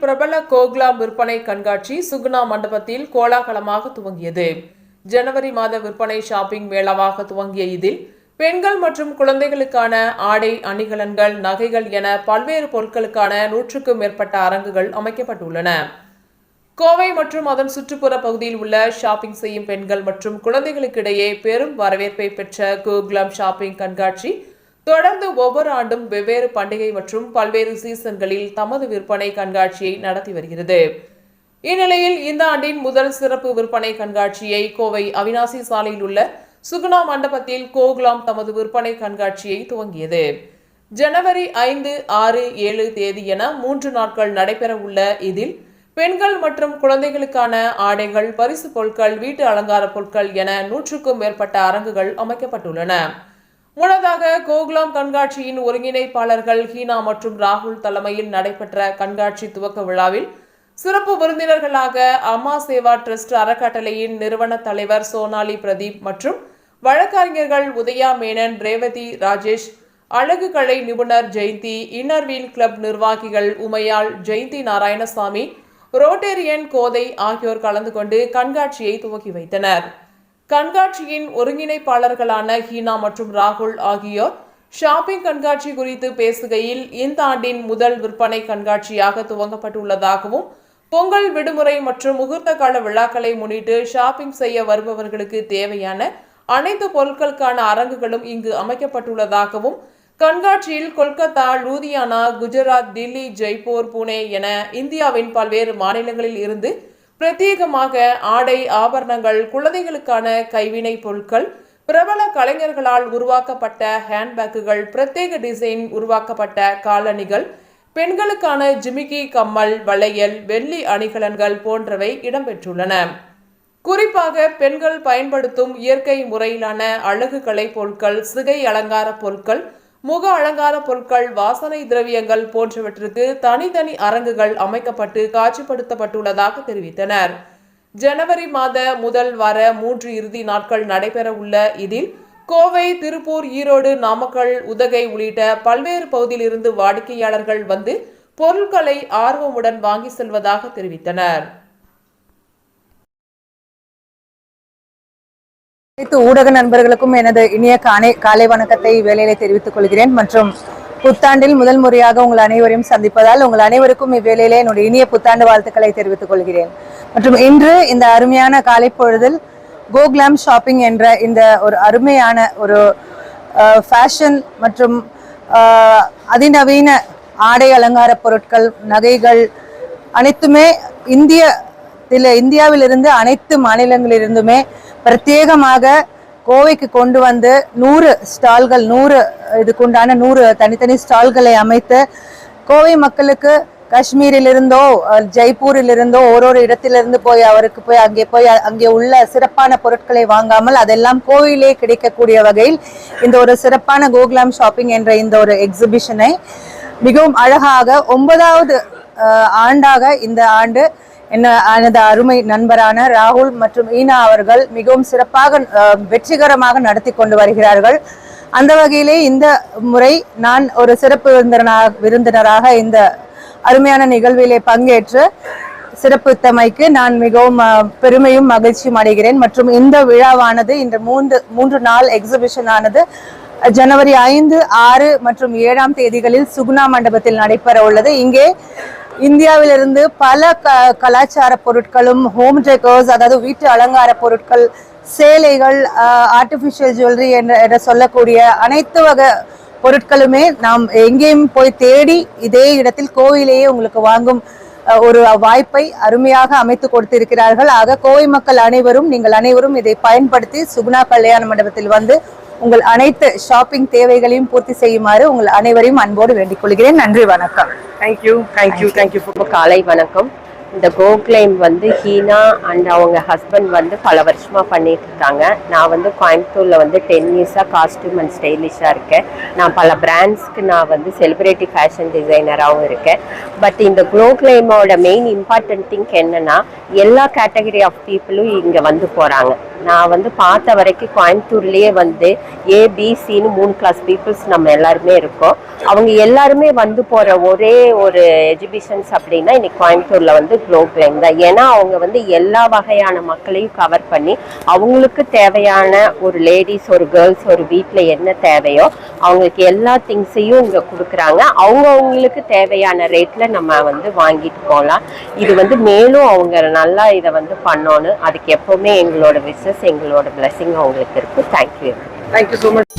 பிரபல கோக்லா விற்பனை கண்காட்சி சுகுணா மண்டபத்தில் கோலாகலமாக துவங்கியது. ஜனவரி மாத விற்பனை ஷாப்பிங் மேளாவாக துவங்கிய இதில் பெண்கள் மற்றும் குழந்தைகளுக்கான ஆடை அணிகலன்கள் நகைகள் என பல்வேறு பொருட்களுக்கான நூற்றுக்கும் மேற்பட்ட அரங்குகள் அமைக்கப்பட்டுள்ளன. கோவை மற்றும் அதன் சுற்றுப்புற பகுதியில் உள்ள ஷாப்பிங் செய்யும் பெண்கள் மற்றும் குழந்தைகளுக்கிடையே பெரும் வரவேற்பை பெற்ற கோகுலம் ஷாப்பிங் கண்காட்சி தொடர்ந்து ஒவ்வொரு ஆண்டும் வெவ்வேறு பண்டிகை மற்றும் பல்வேறு சீசன்களில் தமது விற்பனை கண்காட்சியை நடத்தி வருகிறது. இந்நிலையில் இந்த ஆண்டின் முதல் சிறப்பு விற்பனை கண்காட்சியை கோவை அவினாசி சாலையில் உள்ள சுகுணா மண்டபத்தில் கோகுலாம் தமது விற்பனை கண்காட்சியை துவங்கியது. ஜனவரி ஐந்து ஆறு ஏழு தேதி என மூன்று நாட்கள் நடைபெற உள்ள இதில் பெண்கள் மற்றும் குழந்தைகளுக்கான ஆடைகள் பரிசு பொருட்கள் வீட்டு அலங்கார பொருட்கள் என நூற்றுக்கும் மேற்பட்ட அரங்குகள் அமைக்கப்பட்டுள்ளன. முன்னதாக கோகுலாம் கண்காட்சியின் ஒருங்கிணைப்பாளர்கள் ஹீனா மற்றும் ராகுல் தலைமையில் நடைபெற்ற கண்காட்சி துவக்க விழாவில் சிறப்பு விருந்தினர்களாக அம்மா சேவா ட்ரஸ்ட் அறக்கட்டளையின் நிறுவன தலைவர் சோனாலி பிரதீப் மற்றும் வழக்கறிஞர்கள் உதயா மேனன் ரேவதி ராஜேஷ் அழகு கலை நிபுணர் ஜெயந்தி இன்னர்வீல் கிளப் நிர்வாகிகள் உமையாள் ஜெயந்தி நாராயணசாமி ரோட்டேரியன் கோதை ஆகியோர் கலந்து கொண்டு கண்காட்சியை துவக்கி வைத்தனர். கண்காட்சியின் ஒருங்கிணைப்பாளர்களான ஹீனா மற்றும் ராகுல் ஆகியோர் ஷாப்பிங் கண்காட்சி குறித்து பேசுகையில் இந்த ஆண்டின் முதல் விற்பனை கண்காட்சியாக துவங்கப்பட்டுள்ளதாகவும் பொங்கல் விடுமுறை மற்றும் முகூர்த்த கால விழாக்களை முன்னிட்டு ஷாப்பிங் செய்ய வருபவர்களுக்கு தேவையான அனைத்து பொருட்களுக்கான அரங்குகளும் இங்கு அமைக்கப்பட்டுள்ளதாகவும் கண்காட்சியில் கொல்கத்தா லூதியானா குஜராத் தில்லி ஜெய்ப்பூர் புனே என இந்தியாவின் பல்வேறு மாநிலங்களில் இருந்து பிரத்யேகமாக ஆடை ஆபரணங்கள் குழந்தைகளுக்கான கைவினை பொருட்கள் பிரபல கலைஞர்களால் உருவாக்கப்பட்ட ஹேண்ட்பேக்குகள் பிரத்யேக டிசைன் உருவாக்கப்பட்ட காலணிகள் பெண்களுக்கான ஜிமிக்கி கம்மல் வளையல் வெள்ளி அணிகலன்கள் போன்றவை இடம்பெற்றுள்ளன. குறிப்பாக பெண்கள் பயன்படுத்தும் இயற்கை முறையிலான அழகு கலை பொருட்கள் சிகை அலங்கார பொருட்கள் முக அலங்கார பொருட்கள் வாசனை திரவியங்கள் போன்றவற்றுக்கு தனித்தனி அரங்குகள் அமைக்கப்பட்டு காட்சிப்படுத்தப்பட்டுள்ளதாக தெரிவித்தனர். ஜனவரி மாத முதல் வார மூன்று இறுதி நாட்கள் நடைபெற உள்ள இதில் கோவை திருப்பூர் ஈரோடு நாமக்கல் உதகை உள்ளிட்ட பல்வேறு பகுதியிலிருந்து வாடிக்கையாளர்கள் வந்து பொருட்களை ஆர்வமுடன் வாங்கி செல்வதாக தெரிவித்தனர். அனைத்து ஊடக நண்பர்களுக்கும் எனது இனிய காலை காலை வணக்கத்தை வேலையிலே தெரிவித்துக் கொள்கிறேன். மற்றும் புத்தாண்டில் முதல் முறையாக உங்கள் அனைவரையும் சந்திப்பதால் உங்கள் அனைவருக்கும் இவ்வேளையிலே என்னுடைய இனிய புத்தாண்டு வாழ்த்துக்களை தெரிவித்துக் கொள்கிறேன். மற்றும் இன்று இந்த அருமையான காலை பொழுதில் கோக்லாம் ஷாப்பிங் என்ற இந்த ஒரு அருமையான ஒரு ஃபேஷன் மற்றும் அதிநவீன ஆடை அலங்கார பொருட்கள் நகைகள் அனைத்துமே இந்திய இந்தியாவிலிருந்து அனைத்து மாநிலங்களிலிருந்துமே பிரத்யேகமாக கோவைக்கு கொண்டு வந்து நூறு ஸ்டால்கள் நூறு இதுக்குண்டான நூறு தனித்தனி ஸ்டால்களை அமைத்து கோவை மக்களுக்கு காஷ்மீரிலிருந்தோ ஜெய்ப்பூரிலிருந்தோ ஒரு ஒரு இடத்திலிருந்து போய் அவருக்கு போய் அங்கே போய் அங்கே உள்ள சிறப்பான பொருட்களை வாங்காமல் அதெல்லாம் கோவிலே கிடைக்கக்கூடிய வகையில் இந்த ஒரு சிறப்பான கோகுலாம் ஷாப்பிங் என்ற இந்த ஒரு எக்ஸிபிஷனை மிகவும் அழகாக ஒன்பதாவது ஆண்டாக இந்த ஆண்டு என்ன எனது அருமை நண்பரான ராகுல் மற்றும் ஈனா அவர்கள் மிகவும் சிறப்பாக வெற்றிகரமாக நடத்தி கொண்டு வருகிறார்கள். அந்த வகையிலே இந்த முறை நான் ஒரு சிறப்பு விருந்தினராக விருந்தினராக இந்த அருமையான நிகழ்விலே பங்கேற்று சிறப்பித்தமைக்கு நான் மிகவும் பெருமையும் மகிழ்ச்சியும் அடைகிறேன். மற்றும் இந்த விழாவானது இந்த மூன்று மூன்று நாள் எக்ஸிபிஷன் ஆனது ஜனவரி ஐந்து ஆறு மற்றும் ஏழாம் தேதிகளில் சுகுணா மண்டபத்தில் நடைபெற உள்ளது இங்கே இந்தியாவிலிருந்து பல க கலாச்சார பொருட்களும் ஹோம் டெக்கர்ஸ் அதாவது வீட்டு அலங்கார பொருட்கள் சேலைகள் ஆர்டிஃபிஷியல் ஜுவல்லரி என்ற என்ற சொல்லக்கூடிய அனைத்து வகை பொருட்களுமே நாம் எங்கேயும் போய் தேடி இதே இடத்தில் கோவிலேயே உங்களுக்கு வாங்கும் ஒரு வாய்ப்பை அருமையாக அமைத்து கொடுத்திருக்கிறார்கள். ஆக கோவை மக்கள் அனைவரும் நீங்கள் அனைவரும் இதை பயன்படுத்தி சுகுணா கல்யாண மண்டபத்தில் வந்து உங்கள் அனைத்து ஷாப்பிங் தேவைகளையும் பூர்த்தி செய்யுமாறு உங்கள் அனைவரையும் அன்போடு வேண்டிக் கொள்கிறேன். நன்றி வணக்கம். தேங்க்யூ தேங்க்யூ தேங்க்யூ காலை வணக்கம். இந்த கோக்லைம் வந்து ஹீனா அண்ட் அவங்க ஹஸ்பண்ட் வந்து பல வருஷமா பண்ணிட்டு இருக்காங்க. நான் வந்து கோயம்புத்தூர்ல வந்து டென் இயர்ஸாக காஸ்டியூம் அண்ட் ஸ்டைலிஷாக இருக்கேன். நான் பல பிராண்ட்ஸ்க்கு நான் வந்து செலிபிரிட்டி ஃபேஷன் டிசைனராகவும் இருக்கேன். பட் இந்த க்ளோக்லைமோட மெயின் இம்பார்ட்டன்ட் திங் என்னன்னா எல்லா கேட்டகரி ஆஃப் பீப்புளும் இங்கே வந்து போகிறாங்க நான் வந்து பார்த்த வரைக்கும் கோயம்புத்தூர்லேயே வந்து ஏபிசின்னு மூணு கிளாஸ் பீப்புள்ஸ் நம்ம எல்லாருமே இருக்கோம். அவங்க எல்லாருமே வந்து போகிற ஒரே ஒரு எஜிபிஷன்ஸ் அப்படின்னா இன்னைக்கு கோயம்புத்தூரில் வந்து குளோப்லைன் தான். ஏன்னா அவங்க வந்து எல்லா வகையான மக்களையும் கவர் பண்ணி அவங்களுக்கு தேவையான ஒரு லேடிஸ் ஒரு கேர்ள்ஸ் ஒரு வீட்டில் என்ன தேவையோ அவங்களுக்கு எல்லா திங்ஸையும் இங்கே கொடுக்குறாங்க. அவங்கவுங்களுக்கு தேவையான ரேட்டில் நம்ம வந்து வாங்கிட்டு போகலாம். இது வந்து மேலும் அவங்க நல்லா இதை வந்து பண்ணணும். அதுக்கு எப்போவுமே எங்களோட விசஸ் எங்களோட blessing அவங்களுக்கு இருக்கு. Thank you thank you so much